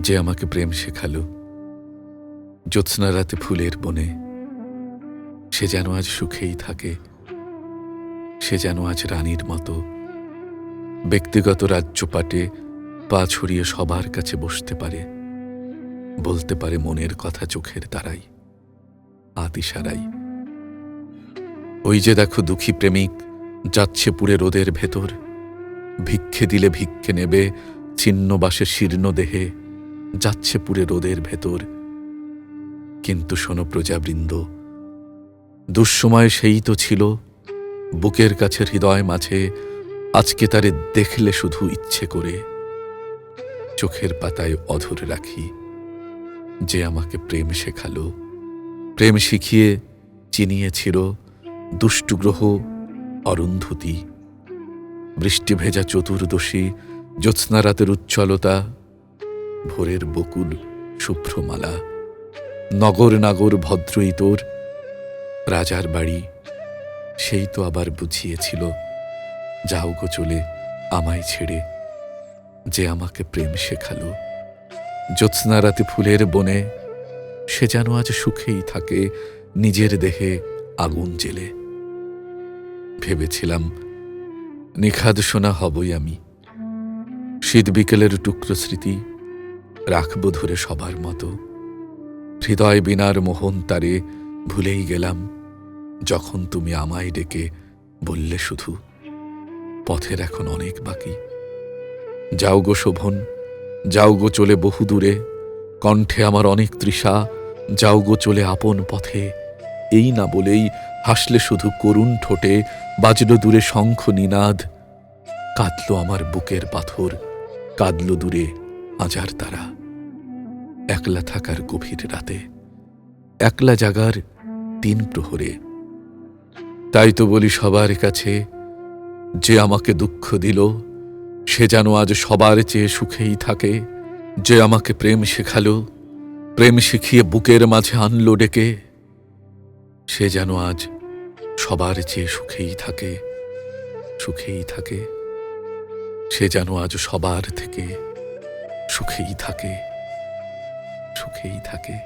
যে আমাকে প্রেম শেখালো। জ্যোৎস্না রাতে ফুলের বনে। সে যেন আজ সুখেই থাকে। সে যেন আজ রানীর মতো। ব্যক্তিগত রাজ্যপাটে পা ছড়িয়ে সবার কাছে বসতে পারে। বলতে পারে মনের কথা চোখের দ্বারাই। আতিসারাই ওই যে দেখো দুঃখী প্রেমিক যাচ্ছে পুরে রোদের ভেতর। ভিক্ষে দিলে ভিক্ষে নেবে, ছিন্নবাসে শীর্ণ দেহে। যাচ্ছে পুরে রোদের ভেতর। কিন্তু শোনো প্রজাবৃন্দ, দুঃসময় সেই তো ছিল, বুকের কাছে হৃদয় মাঝে আজকে তারে দেখলে শুধু ইচ্ছে করে, চোখের পাতায় অধর রাখি, যে আমাকে প্রেম শেখালো, প্রেম শিখিয়ে চিনিয়েছিল দুষ্টু গ্রহ অরুন্ধতী। বৃষ্টি ভেজা চতুর্দশী, জ্যোৎস্নারাতের উচ্ছলতা ভোরের বকুল শুভ্রমালা। নগর নাগর ভদ্র ইতর রাজার বাড়ি, সেই তো আবার বুঝিয়েছিল, যাও গো চলে আমায় ছেড়ে। যে আমাকে প্রেম শেখালো। জ্যোৎস্না রাতে ফুলের বনে, সে যেন আজ সুখেই থাকে, নিজের দেহে আগুন জেলে। ভেবেছিলাম, নিখাদ শোনা হবই আমি। শীত বিকেলের টুকরো স্মৃতি রাখব ধরে সবার মতো। হৃদয় বিনার মোহন তারে ভুলেই গেলাম, যখন তুমি আমায় ডেকে বললে শুধু, পথের এখন অনেক বাকি। যাও গো শোভন, যাও গো চলে বহু দূরে, কণ্ঠে আমার অনেক তৃষা, যাও গো চলে আপন পথে। এই না বলেই হাসলে শুধু করুণ ঠোঁটে, বাজল দূরে শঙ্খ নিনাদ। কাঁদল আমার বুকের পাথর, কাঁদল দূরে আজার তারা একলা থাকার গভীর রাতে, একলা জাগার তিন প্রহরে। তাই তো বলি সবার কাছে, যে আমাকে দুঃখ দিল, সে যেন আজ সবার চেয়ে সুখেই থাকে। যে আমাকে প্রেম শেখালো, প্রেম শিখিয়ে বুকের মাঝে আনলো ডেকে, সে যেন আজ সবার চেয়ে সুখেই থাকে সুখেই থাকে। সে যেন আজ সবার থেকে সুখেই থাকে সুখেই থাকে।